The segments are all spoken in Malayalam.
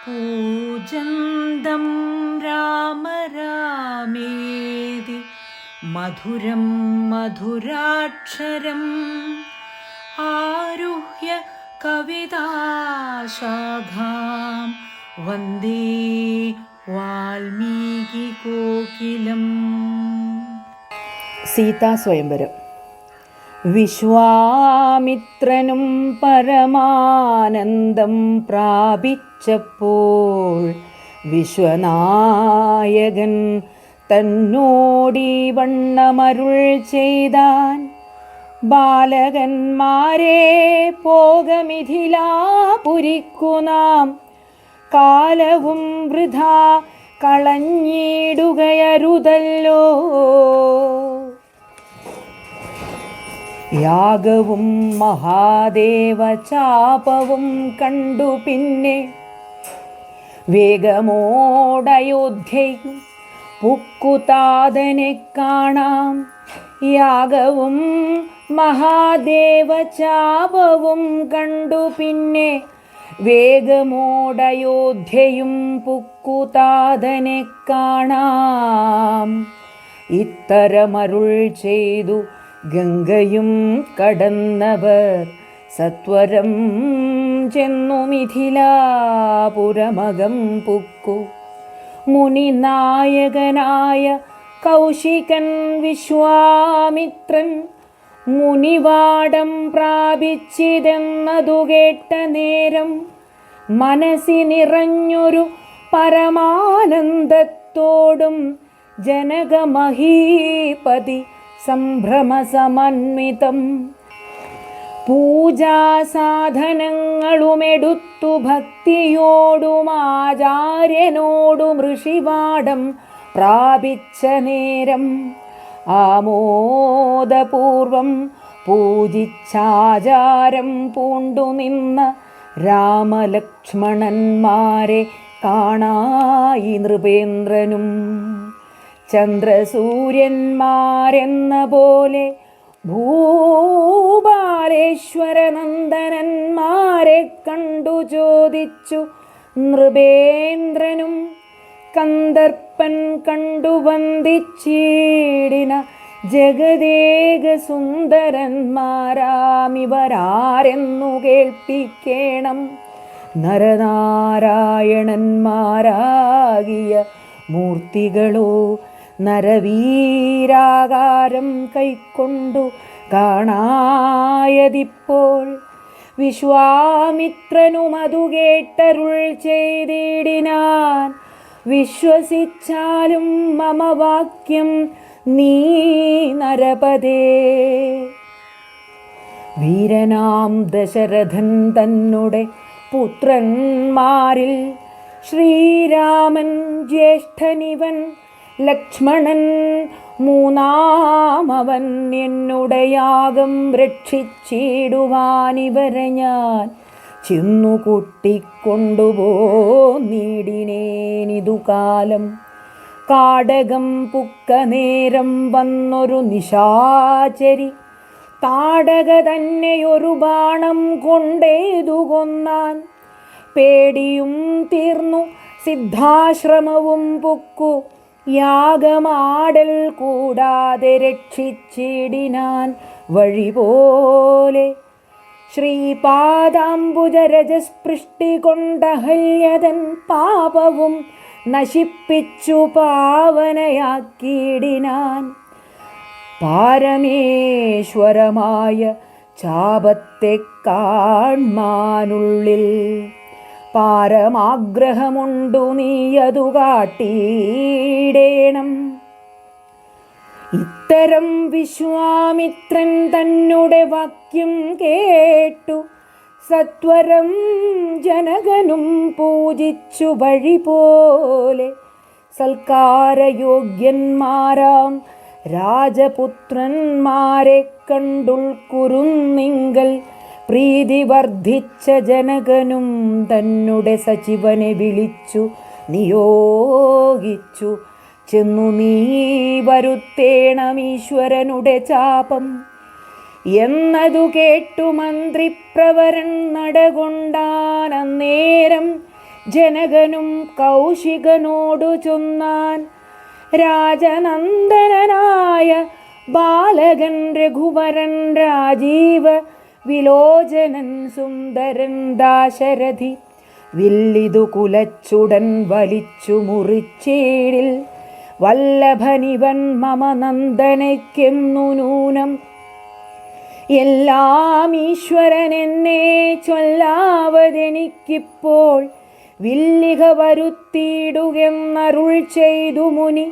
पूजन्तं राम रामेति मधुरं मधुराक्षरम् आरुह्य कविताशाखां वन्दे वाल्मीकिकोकिलम् സീതാ സ്വയംവരം വിശ്വാമിത്രനും പരമാനന്ദം പ്രാപിച്ചപ്പോൾ വിശ്വനായകൻ തന്നോടി വണ്ണമരുൾ ചെയ്താൻ ബാലകന്മാരെ പോകമിഥിലാപുരിക്കു നാം. കാലവും വൃഥ കളഞ്ഞിടുകയരുതല്ലോ. യാഗവും മഹാദേവ ചാപവും കണ്ടു പിന്നെ വേഗമോടയോധ്യയും പുക്കുതാതനെ കാണാം. യാഗവും മഹാദേവ ചാപവും കണ്ടു പിന്നെ വേഗമോടയോധ്യയും പുക്കുതാതനെ കാണാം. ഇത്തരമരുൾ ചെയ്തു ഗംഗയും കടന്നവർ സത്വരം ചെന്നു മിഥിലാപുരമകം പുക്കു. മുനിനായകനായ കൗശികൻ വിശ്വാമിത്രൻ മുനിവാടം പ്രാപിച്ചിതെന്നതു കേട്ട നേരം മനസ്സിനിറഞ്ഞൊരു പരമാനന്ദത്തോടും ജനകമഹീപതി സംഭ്രമസമന്വിതം. പൂജാസാധനങ്ങളുമെടുത്തു ഭക്തിയോടും ആചാര്യനോടും ഋഷിവാടം പ്രാപിച്ച നേരം. ആമോദപൂർവം പൂജിച്ചാചാരം പൂണ്ടുനിന്ന രാമലക്ഷ്മണന്മാരെ കാണായി നൃപേന്ദ്രനും. ചന്ദ്രസൂര്യന്മാരെന്ന പോലെ ഭൂപാലേശ്വരനന്ദനന്മാരെ കണ്ടു ചോദിച്ചു. നൃപേന്ദ്രനും കന്ദർപ്പൻ കണ്ടു വന്ദിച്ചീടിന ജഗദേക സുന്ദരന്മാരാമിവരാരെന്നു കേൾപ്പിക്കേണം. നരനാരായണന്മാരാകിയ മൂർത്തികളോ നരവീരാകാരം കൈക്കൊണ്ടു കാണായതിപ്പോൾ. വിശ്വാമിത്രനുമതു കേട്ടരുൾ ചെയ്തിടിനാൻ. വിശ്വസിച്ചാലും മമ വാക്യം നീ നരപതേ. വീരനാം ദശരഥൻ തന്നെ പുത്രന്മാരിൽ ശ്രീരാമൻ ജ്യേഷ്ഠനിവൻ ലക്ഷ്മണൻ മൂന്നാമവൻ എന്നുടയാകം രക്ഷിച്ചിടുവാനിവരെ ഞാൻ. ചെന്നു കൂട്ടിക്കൊണ്ടുപോന്നിടിനേനിതു കാലം. കാടകം പുക്ക നേരം വന്നൊരു നിശാചരി. താടക തന്നെയൊരു ബാണം കൊണ്ടേതു കൊന്നാൻ. പേടിയും തീർന്നു സിദ്ധാശ്രമവും പൊക്കു. യാഗമാടൽ കൂടാതെ രക്ഷിച്ചിടിനാൻ വഴി പോലെ ശ്രീപാദാംബുജരജസ്പൃഷ്ടി കൊണ്ടഹല്യതൻ പാപവും നശിപ്പിച്ചു പാവനയാക്കിയിടിനാൻ. പാരമേശ്വരമായ ചാപത്തെ കാൺമാനുള്ളിൽ പാരമാഗ്രഹമുണ്ടു നീയതു കാട്ടിയിടേണം ഇത്തരം വിശ്വാമിത്രൻ തന്നെ വാക്യം കേട്ടു. സത്വരം ജനകനും പൂജിച്ചു വഴി പോലെ. സൽക്കാരയോഗ്യന്മാരാം രാജപുത്രന്മാരെ കണ്ടുൾക്കുറുന്നിങ്കൽ പ്രീതി വർദ്ധിച്ച ജനകനും തന്നെ സച്ചിവനെ വിളിച്ചു നിയോഗിച്ചു. ചെന്നു നീ വരുത്തേണം ഈശ്വരനുടെ ചാപം. എന്നതു കേട്ടു മന്ത്രിപ്രവരൻ നടകൊണ്ടാൻ അന്നേരം ജനകനും കൗശികനോടു ചൊന്നാൻ. രാജനന്ദനായ ബാലകൻ രഘുവരൻ രാജീവ വിലോചനൻ സുന്ദരൻ ദാശരഥി വില്ലിതു കുലച്ചുടൻ വലിച്ചു മുറിച്ചേടിൽ വല്ലഭനിവൻ മമ നന്ദനയ്ക്കെന്നു നൂനം. എല്ലാം ഈശ്വരൻ എന്നെ ചൊല്ലാവതെനിക്കിപ്പോൾ വില്ലിക വരുത്തിയിടുകെന്നരുൾ ചെയ്തു മുനി.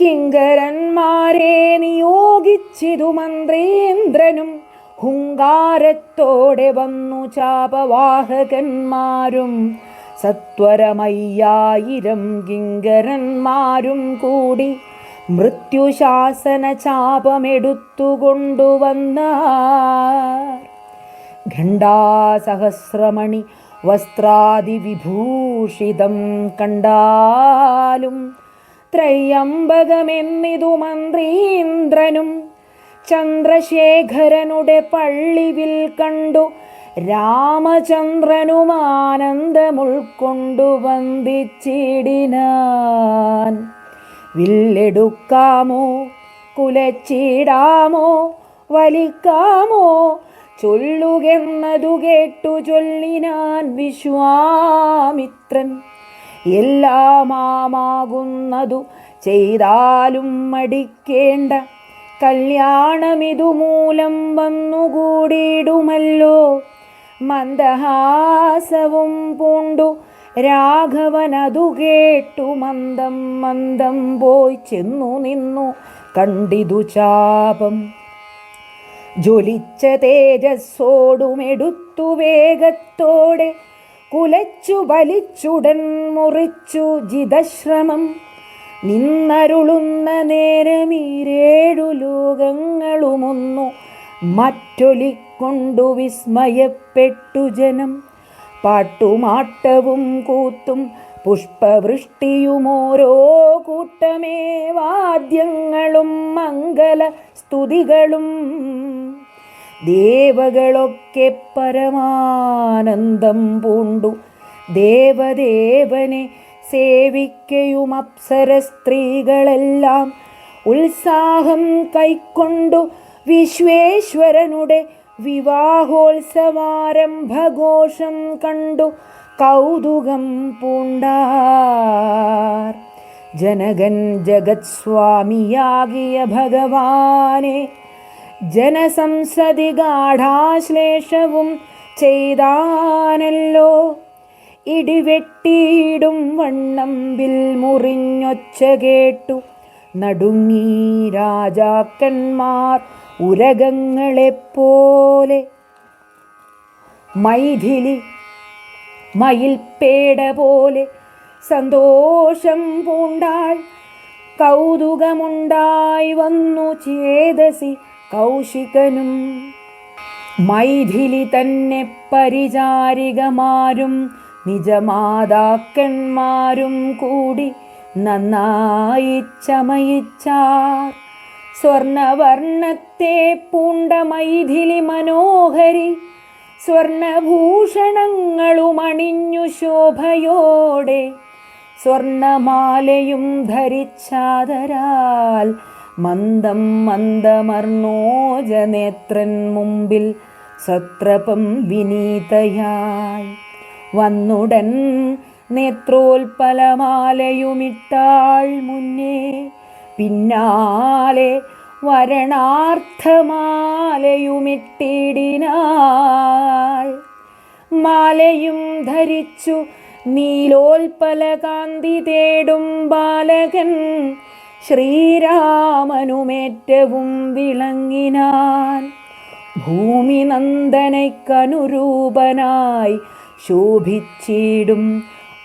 കിങ്കരന്മാരെ നിയോഗിച്ചിതു മന്ത്രേന്ദ്രനും ഹുങ്കാരത്തോടെ വന്നു ചാപവാഹകന്മാരും സത്വരമയ്യായിരം കിങ്കരന്മാരും കൂടി മൃത്യുശാസന ചാപമെടുത്തുകൊണ്ടുവന്ന ഖണ്ഡാസഹസ്രമണി വസ്ത്രാദിവിഭൂഷിതം കണ്ടാലും ത്രയംബകമെന്നിതു മന്ത്രീന്ദ്രനും ചന്ദ്രശേഖരനുടെ പള്ളിവിൽ കണ്ടു. രാമചന്ദ്രനുമാനന്ദമുൾക്കൊണ്ടു വന്ദിച്ചിടിനാൻ വില്ലെടുക്കാമോ? കുലച്ചിടാമോ? വലിക്കാമോ? ചൊല്ലുകെന്നതു കേട്ടു ചൊല്ലിനാൻ വിശ്വാമിത്രൻ. എല്ലാമാകുന്നതു ചെയ്താലും മടിക്കേണ്ട കല്യാണമിതു മൂലം വന്നുകൂടിയിടുമല്ലോ. മന്ദഹാസവും പൂണ്ടു. രാഘവനതു കേട്ടു. മന്ദം മന്ദം പോയി ചെന്നു നിന്നു. കണ്ടിതു ചാപം. ജ്വലിച്ച തേജസ്സോടുമെടുത്തു വേഗത്തോടെ. കുലച്ചു വലിച്ചുടൻ മുറിച്ചു ജിതശ്രമം. നിന്നരുളുന്ന നേരമീരേഴു ലോകങ്ങളുമൊന്നു മറ്റൊലിക്കൊണ്ടു വിസ്മയപ്പെട്ടു ജനം. പാട്ടുമാട്ടവും കൂത്തും പുഷ്പവൃഷ്ടിയുമോരോ കൂട്ടമേ വാദ്യങ്ങളും മംഗല സ്തുതികളും ദേവകളൊക്കെ പരമാനന്ദം പൂണ്ടു. ദേവദേവനെ സേവിക്കയും അപ്സര സ്ത്രീകളെല്ലാം ഉത്സാഹം കൈക്കൊണ്ടു വിശ്വേശ്വരനുടെ വിവാഹോത്സവാരംഭഘോഷം കണ്ടു കൗതുകം പൂണ്ടാർ. ജനകൻ ജഗത് സ്വാമിയാകിയ ഭഗവാനെ ജനസംസതി ഗാഠാശ്ലേഷവും ചെയ്താനല്ലോ ഇടിവെട്ടിയിടും വണ്ണമ്പിൽ മുറിഞ്ഞൊച്ച കേട്ടു. നടുങ്ങി രാജാക്കന്മാർ ഉരകങ്ങളെപ്പോലെ. മൈഥിലി മയിൽപ്പേട പോലെ സന്തോഷം പൂണ്ടാൾ കൗതുകമുണ്ടായി വന്നു ചേതസി കൗശികനും. മൈഥിലി തന്നെ പരിചാരികമാരും നിജമാതാക്കന്മാരും കൂടി നന്നായി ചമയിച്ചാർ. സ്വർണവർണത്തെ പൂണ്ട മൈഥിലി മനോഹരി സ്വർണഭൂഷണങ്ങളുമണിഞ്ഞു ശോഭയോടെ സ്വർണമാലയും ധരിച്ചാതരാൽ മന്ദം മന്ദമർണോജനേത്രൻ മുമ്പിൽ സത്രപം വിനീതയായി. വന്നുടൻ നേത്രോൽപലമാലയുമിട്ടാൾ മുന്നേ പിന്നാലെ വരണാർത്ഥമാലയുമിട്ടിടിനാൾ. മാലയും ധരിച്ചു നീലോൽപല കാന്തി തേടും ബാലകൻ ശ്രീരാമനുമേറ്റവും വിളങ്ങിനാൻ. ഭൂമി നന്ദനയ്ക്കനുരൂപനായി ശോഭിച്ചിടും.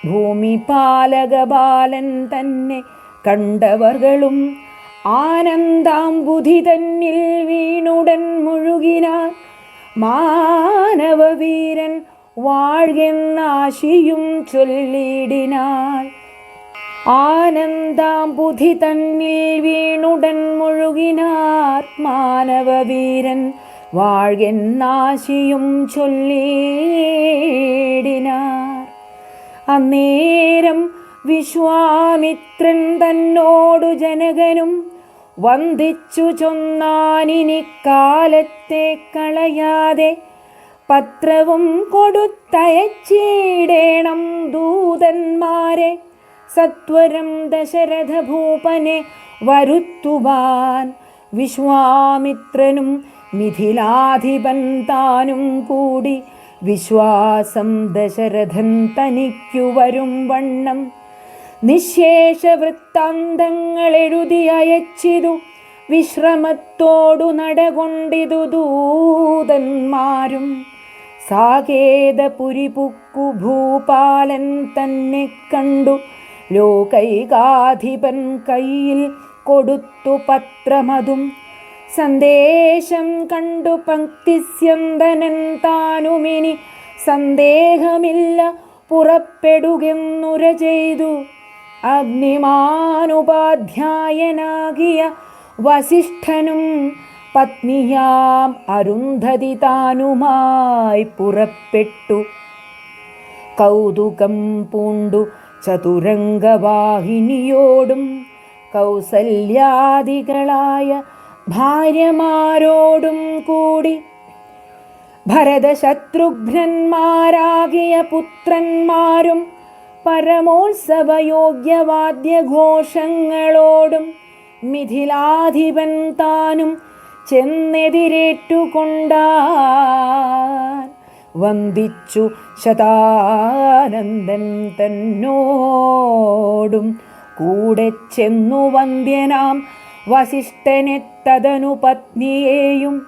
ഭൂമി പാലകബാലൻ തന്നെ കണ്ടവർകളും ആനന്ദാംബുധി തന്നിൽ വീണുടൻ മുഴുകിനാൽ മാനവവീരൻ വാഴ്കെന്നാശിയും ചൊല്ലിടിനാൾ. ആനന്ദാംബുധി തന്നിൽ വീണുടൻ മുഴുകിനാർ. മാനവവീരൻ വാഴ്കെന്നാശിയും ചൊല്ലിടിനാർ. അന്നേരം വിശ്വാമിത്രൻ തന്നോടു ജനകനും വന്ദിച്ചു ചൊന്നാനിനി കാലത്തെ കളയാതെ പത്രവും കൊടുത്തയച്ചിടേണം ദൂതന്മാരെ. സത്വരം ദശരഥ ഭൂപനെ വരുത്തുവാൻ വിശ്വാമിത്രനും മിഥിലാധിപൻ താനും കൂടി വിശ്വാസം ദശരഥൻ തനിക്കു വരും വണ്ണം. നിശേഷ വൃത്താന്തങ്ങൾ എഴുതി അയച്ചിതു വിശ്രമത്തോടു നടകൊണ്ടിതു ദൂതന്മാരും. സാകേതപുരിപുക്കു ഭൂപാലൻ തന്നെ കണ്ടു ലോകൈകാധിപൻ കയ്യിൽ കൊടുത്തു പത്രമതും. സന്ദേശം കണ്ടു പക്തിസ്യന്തനൻ താനുമിനി. സന്ദേഹമില്ല പുറപ്പെടുകെന്നുര ചെയ്തു. അഗ്നിമാനുപാധ്യായനാകിയ വസിഷ്ഠനും പത്നിയാം അരുന്ധതി താനുമായി പുറപ്പെട്ടു. കൗതുകം പൂണ്ടു ചതുരംഗവാഹിനിയോടും കൗസല്യാദികളായ ഭാര്യമാരോടും കൂടി ഭരതശത്രുഘ്നന്മാരാകിയ പുത്രന്മാരും പരമോത്സവയോഗ്യവാദ്യഘോഷങ്ങളോടും മിഥിലാധിപൻ താനും ചെന്നെതിരേറ്റുകൊണ്ടാൻ വന്ദിച്ചു ശതാനന്ദൻ തന്നോടും കൂടെ ചെന്നു വന്ദ്യനാം വസിഷ്ഠനെ തദനു പത്നിയെയും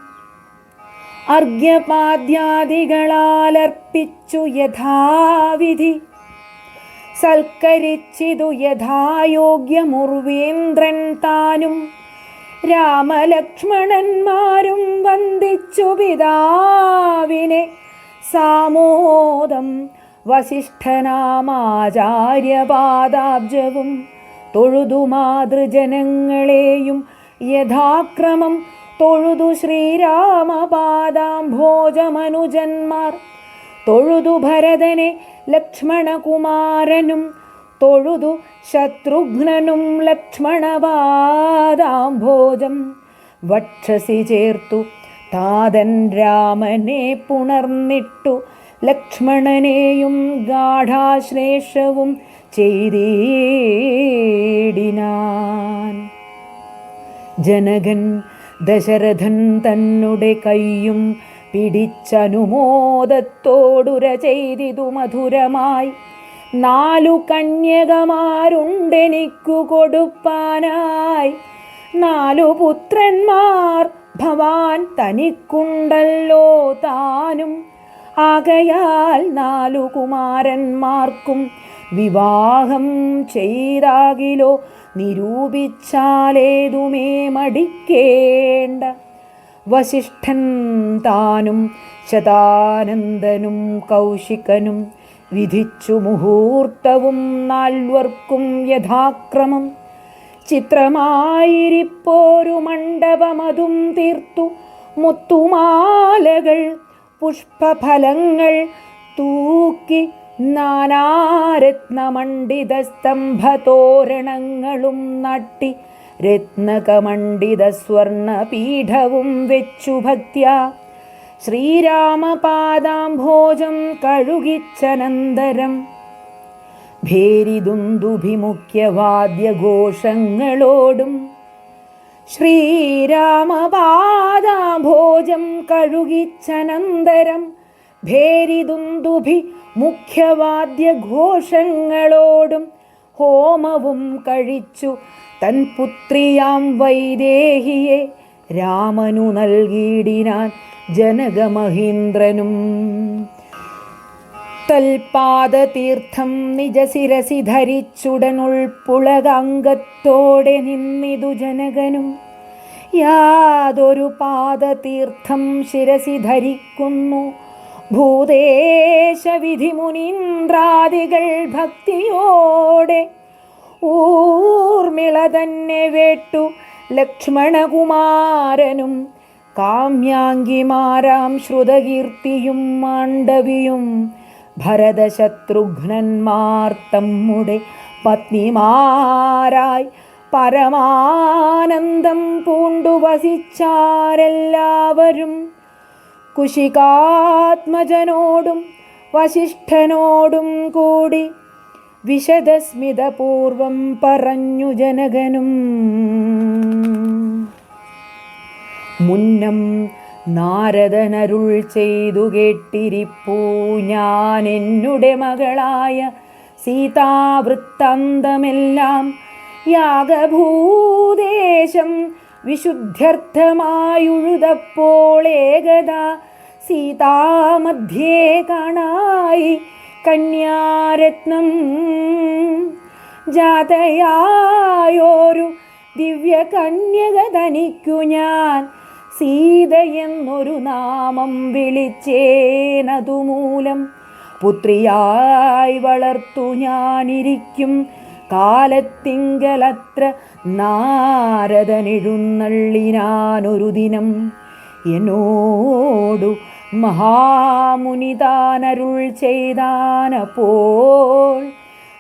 അർഘ്യപാദ്യാദികളാലർപ്പിച്ചു യഥാവിധി. സൽക്കരിച്ചിതു യഥായോഗ്യമുർവേന്ദ്രൻ താനും രാമലക്ഷ്മണന്മാരും വന്ദിച്ചു പിതാവിനെ. സാമോദം വസിഷ്ഠനാമാചാര്യപാദാബ്ജവും തൊഴുതു മാതൃജനങ്ങളെയും യഥാക്രമം തൊഴുതു ശ്രീരാമപാദാംഭോജമനുജന്മാർ. തൊഴുതു ഭരതനെ ലക്ഷ്മണകുമാരനും തൊഴുതു ശത്രുഘ്നനും ലക്ഷ്മണപാദാംഭോജം. വക്ഷസി ചേർത്തു താതൻ രാമനെ പുണർന്നിട്ടു ലക്ഷ്മണനെയും ഗാഠാശ്ലേഷവും ചെയ്തേടിനാൻ. ജനകൻ ദശരഥൻ തന്നുടെ കൈയും പിടിച്ചനുമോദത്തോടുര ചെയ്തിതു മധുരമായി. നാലു കന്യകമാരുണ്ടെനിക്കു കൊടുപ്പാനായി. നാലു പുത്രന്മാർ ഭവാൻ തനിക്കുണ്ടല്ലോ താനും. ആകയാൽ നാലു കുമാരന്മാർക്കും വിവാഹം ചെയ്താകിലോ? നിരൂപിച്ചാലേതുമേ മടിക്കേണ്ട. വസിഷ്ഠൻ താനും ശതാനന്ദനും കൗശികനും വിധിച്ചു മുഹൂർത്തവും നാൽവർക്കും യഥാക്രമം. ചിത്രമായിരിപ്പോരു മണ്ഡപമതും തീർത്തു മുത്തുമാലകൾ പുഷ്പഫലങ്ങൾ തൂക്കി നാനാരത്നമണ്ഡിത സ്തംഭതോരണങ്ങളും നട്ടി രത്നകമണ്ഡിത സ്വർണപീഠവും വെച്ചു ഭക്ത്യ. ശ്രീരാമപാദാംഭോജം കഴുകിച്ചനന്തരം ഭേരിദുന്ദുഭിമുഖ്യവാദ്യഘോഷങ്ങളോടും ശ്രീരാമപാദാംഭോജം കഴുകിച്ചനന്തരം ഭേരിദുന്ദുഭി മുഖ്യവാദ്യഘോഷങ്ങളോടും ഹോമവും കഴിച്ചു. തൻ പുത്രിയാം വൈദേഹിയെ രാമനു നൽകിയിടിനാൻ ജനകമഹീന്ദ്രനും. തൽപാദതീർത്ഥം നിജശിരസി ധരിച്ചുടനുൾപ്പുളകാംഗത്തോടെ നിന്നിതു ജനകനും. യാതൊരു പാദതീർത്ഥം ശിരസി ധരിക്കുന്നു. ഭൂതേശവിധി മുനീന്ദ്രാദികൾ ഭക്തിയോടെ ഊർമിള തന്നെ വേട്ടു ലക്ഷ്മണകുമാരനും കാമ്യാങ്കിമാരാം ശ്രുതകീർത്തിയും മാണ്ഡവിയും ഭരതശത്രുഘ്നന്മാർ തമ്മുടെ പത്നിമാരായി പരമാനന്ദം പൂണ്ടു വസിച്ചാരെല്ലാവരും കുശികാത്മജനോടും വശിഷ്ഠനോടും കൂടി വിശദസ്മിതപൂർവം പറഞ്ഞു ജനകനും. മുന്നം നാരദനരുൾ ചെയ്തു കേട്ടിരിപ്പൂ ഞാൻ എന്നുടെ മകളായ സീതാവൃത്താന്തമെല്ലാം യാഗഭൂദേശം വിശുദ്ധ്യർത്ഥമായുഴുതപ്പോൾ ഏകത സീതാമധ്യേ കാണായി കന്യാരത്നം. ജാതയായോരു ദിവ്യ കന്യക തനിക്കു ഞാൻ സീതയെന്നൊരു നാമം വിളിച്ചേനതുമൂലം. പുത്രിയായി വളർത്തു ഞാനിരിക്കും കാലത്തിങ്കലത്ര നാരദനെഴുന്നള്ളിനാനൊരു ദിനം എന്നോടു മഹാമുനിതാനരുൾ ചെയ്താനപ്പോൾ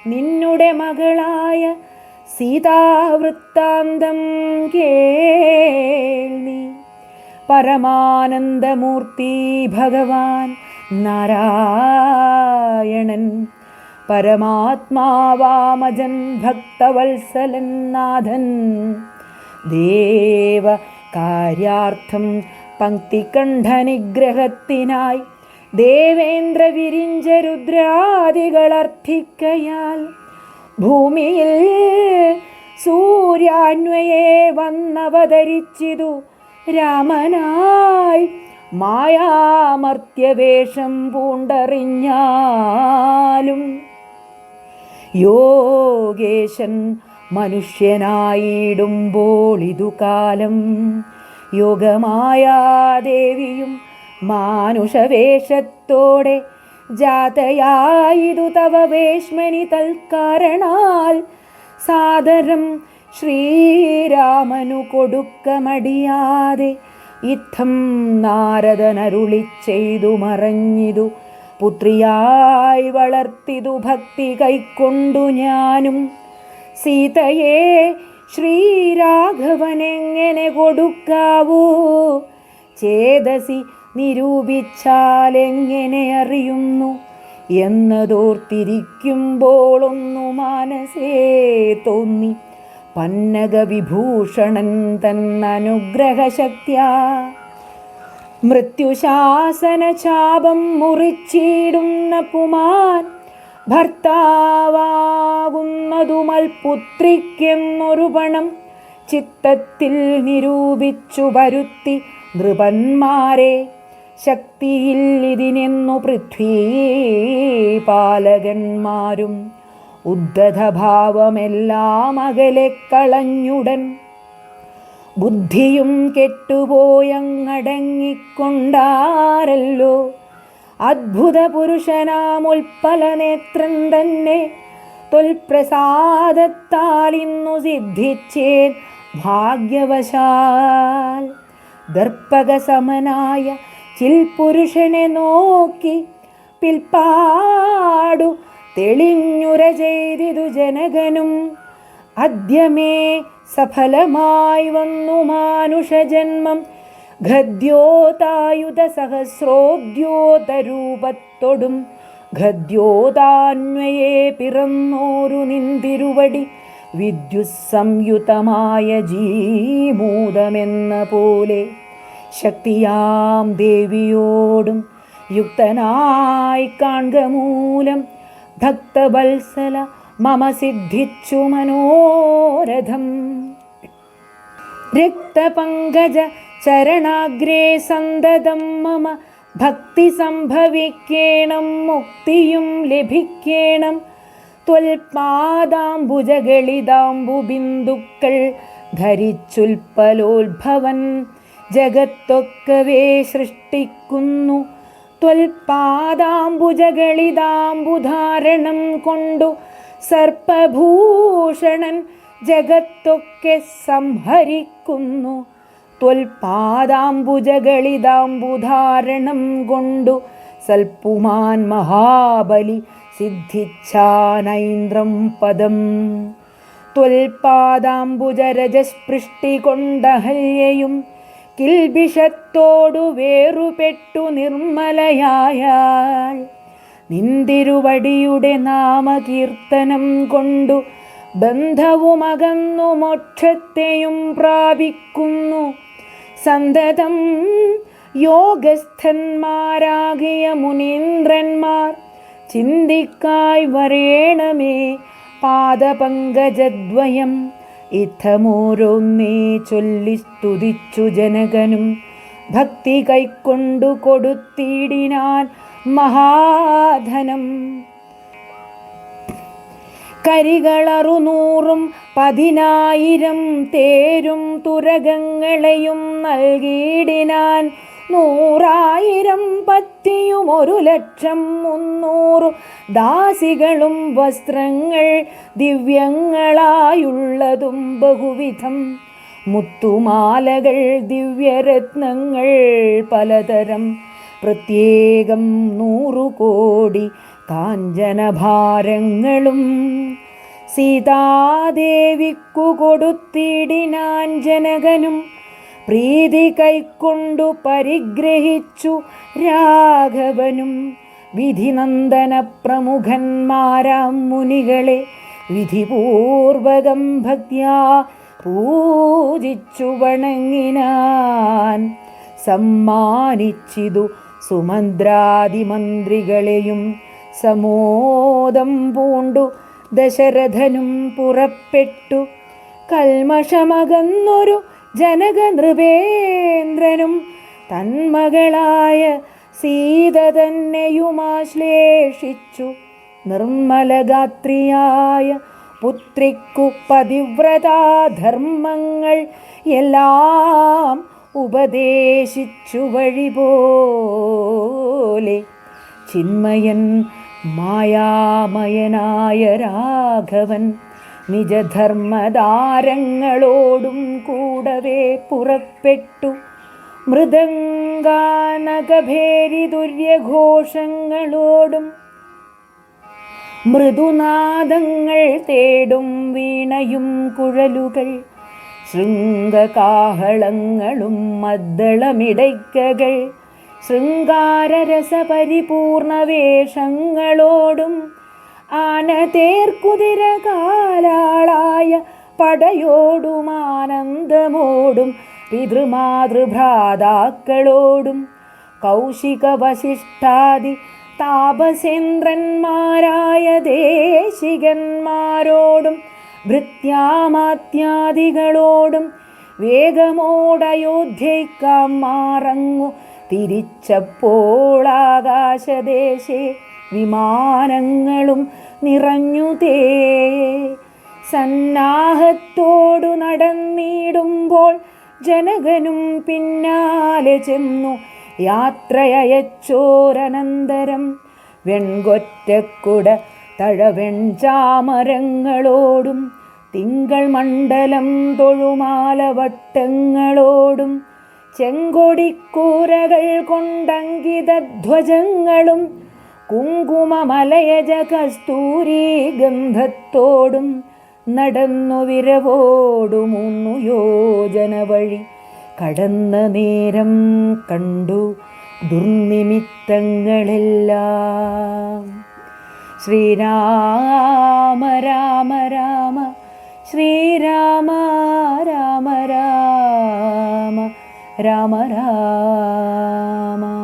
നിന്നുടെ മകളായ സീതാവൃത്താന്തം കേൾവി പരമാനന്ദമൂർത്തി ഭഗവാൻ നാരായണൻ പരമാത്മാവാമജൻ ഭക്തവത്സലൻ നാഥൻ ദേവ കാര്യാർത്ഥം പങ്ക്തികണ്ഠനിഗ്രഹത്തിനായി ദേവേന്ദ്ര വിരിഞ്ച രുദ്രാദികളർത്ഥിക്കയാൽ ഭൂമിയിൽ സൂര്യാന്വയെ വന്നവതരിച്ചിതു രാമനായി മായാമർത്യവേഷം പൂണ്ടറിഞ്ഞാലും യോഗേശൻ മനുഷ്യനായിടുമ്പോൾ ഇതു കാലം. യോഗമായാദേവിയും മാനുഷവേഷത്തോടെ ജാതയായിതു തവ വേഷ്മനി തൽക്കാരണാൽ സാദരം ശ്രീരാമനു കൊടുക്കമടിയാതെ ഇത്തം നാരദനരുളി ചെയ്തു മറഞ്ഞിതു പുത്രിയായി വളർത്തിതു ഭക്തി കൈക്കൊണ്ടു ഞാനും. സീതയെ ശ്രീരാഘവനെങ്ങനെ കൊടുക്കാവൂ? ചേതസി നിരൂപിച്ചാലെങ്ങനെ അറിയുന്നു? എന്നതോർത്തിരിക്കുമ്പോൾ ഒന്നു മനസ്സേ തോന്നി. പന്നകവിഭൂഷണൻ തന്നനുഗ്രഹശക്തിയാ. മൃത്യുശാസനചാപം മുറിച്ചിടുന്ന പുമാൻ ഭർത്താവാകുന്നതുമൽപുത്രിക്കെന്നൊരു പണം ചിത്തത്തിൽ നിരൂപിച്ചു വരുത്തി നൃപന്മാരെ. ശക്തിയിൽ ഇതിനെന്നു പൃഥ്വീപാലകന്മാരും ഉദ്ധതഭാവമെല്ലാം അകലെ കളഞ്ഞുടൻ ബുദ്ധിയും കെട്ടുപോയങ്ങടങ്ങിക്കൊണ്ടാരല്ലോ. അദ്ഭുത പുരുഷനാമുൽപ്പല നേത്രം തന്നെ തൊൽപ്രസാദത്താൽ ഇന്നു സിദ്ധിച്ചേൻ ഭാഗ്യവശാൽ. ദർപ്പകസമനായ ചിൽപുരുഷനെ നോക്കി പിൽപ്പാടു തെളിഞ്ഞുര ചെയ്തിതു ജനകനും. അദ്യമേ സഫലമായി വന്നു മാനുഷജന്മം. ഖദ്യോതായുധ സഹസ്രോദ്യോതരൂപത്തൊടും ഖദ്യോതാന്വയെ പിറന്നോരു നിന്തിരുവടി. വിദ്യുസംയുതമായ ജീമൂതമെന്ന പോലെ ശക്തിയാം ദേവിയോടും യുക്തനായി കാൺക മൂലം. ഭക്തവത്സല മമ സിദ്ധിച്ചു മനോരഥം. രക്തപങ്കജ ചരണാഗ്രേ സന്തതം മമ. ഭക്തി സംഭവിക്കേണം മുക്തിയും ലഭിക്കേണം. ത്വൽപാദാംബുജഗളിതാംബുബിന്ദുക്കൾ ധരിച്ചുൽപ്പലോത്ഭവൻ. ജഗത്തൊക്കവേ സൃഷ്ടിക്കുന്നു. ത്വൽപാദാംബുജഗളിതാംബുധാരണം കൊണ്ടു സർപ്പഭൂഷണൻ ജഗത്തൊക്കെ സംഹരിക്കുന്നു. ത്വൽപാദാംബുജകളിതാംബുധാരണം കൊണ്ടു സൽപ്പുമാൻ മഹാബലി സിദ്ധിച്ചാനൈന്ദ്രം പദം. ത്വൽപാദാംബുജരജസ്പൃഷ്ടി കൊണ്ടഹല്യയും കിൽബിഷത്തോടു വേറുപെട്ടു നിർമ്മലയായാൽ. നിന്തിരുവടിയുടെ നാമകീർത്തനം കൊണ്ടു ബന്ധവുമകന്നു മോക്ഷത്തെയും പ്രാപിക്കുന്നു. സന്തതം യോഗസ്ഥന്മാരാകിയ മുനീന്ദ്രന്മാർ ചിന്തിക്കായി വരേണമേ പാദപങ്കജദ്വയം. ഇത്തമോരോന്നേ ചൊല്ലി സ്തുതിച്ചു ജനകനും. ഭക്തി കൈക്കൊണ്ടു കൊടുത്തിടിനാൻ മഹാധനം. കരികളറുനൂറും പതിനായിരം തേരും തുരകങ്ങളെയും നൽകിയിടിനാൻ നൂറായിരം പത്തിയും ഒരു ലക്ഷം മുന്നൂറു ദാസികളും വസ്ത്രങ്ങൾ ദിവ്യങ്ങളായുള്ളതും ബഹുവിധം. മുത്തുമാലകൾ ദിവ്യരത്നങ്ങൾ പലതരം. പ്രത്യേകം നൂറു കോടി കാഞ്ചനഭാരങ്ങളും സീതാദേവിക്കു കൊടുത്തിടിനാൻ ജനകനും പ്രീതി കൈക്കൊണ്ടു പരിഗ്രഹിച്ചു രാഘവനും വിധിനന്ദന പ്രമുഖന്മാരാം മുനികളെ വിധിപൂർവകം ഭക്യാ പൂജിച്ചു വണങ്ങിനാൻ സമ്മാനിച്ചിതു സുമന്ത്രാതിമന്ത്രികളെയും സമോദം പൂണ്ടു ദശരഥനും പുറപ്പെട്ടു. കൽമഷമകന്നൊരു ജനകനൃപേന്ദ്രനും തന്മകളായ സീത തന്നെയുമാശ്ലേഷിച്ചു നിർമ്മലഗാത്രിയായ പുത്രിക്കു പതിവ്രതാധർമ്മങ്ങൾ എല്ലാം ഉപദേശിച്ചു വഴിപോലെ. ചിന്മയൻ മായാമയനായ രാഘവൻ നിജധർമ്മതാരങ്ങളോടും കൂടവേ പുറപ്പെട്ടു. മൃദംഗാനകഭേരി ദുര്യഘോഷങ്ങളോടും മൃദുനാദങ്ങൾ തേടും വീണയും കുഴലുകൾ. ശൃംഗകാഹളങ്ങളും മദ്ദളമിടയ്ക്കകൾ. ശൃംഗാരരസപരിപൂർണ വേഷങ്ങളോടും ആനതേർക്കുതിര കാലാളായ പടയോടും ആനന്ദമോടും പിതൃമാതൃഭ്രാതാക്കളോടും കൗശിക വശിഷ്ഠാദി താപസേന്ദ്രന്മാരായ ദേശികന്മാരോടും ഭൃത്യാമാത്യാദികളോടും വേഗമോടയോധ്യയ്ക്കാം മാറങ്ങു തിരിച്ചപ്പോൾ ആകാശദേശേ വിമാനങ്ങളും നിറഞ്ഞു തേ. സന്നാഹത്തോടു നടന്നിടുമ്പോൾ ജനകനും പിന്നാലെ ചെന്നു. യാത്രയച്ചോരനന്തരം വെൺകൊറ്റക്കുട തഴവെൺചാമരങ്ങളോടും തിങ്കൾ മണ്ഡലം തൊഴുമാലവട്ടങ്ങളോടും ചെങ്കൊടിക്കൂരകൾ കൊണ്ടങ്കിതധ്വജങ്ങളും കുങ്കുമലയജ കസ്തൂരി ഗന്ധത്തോടും നടന്നു വിരവോടുമുന്നു യോജന വഴി കടന്ന നേരം കണ്ടു ദുർനിമിത്തങ്ങളെല്ലാം. ശ്രീരാമ രാമ രാമ ശ്രീരാമ രാമ രാമ. രാമ രാമ.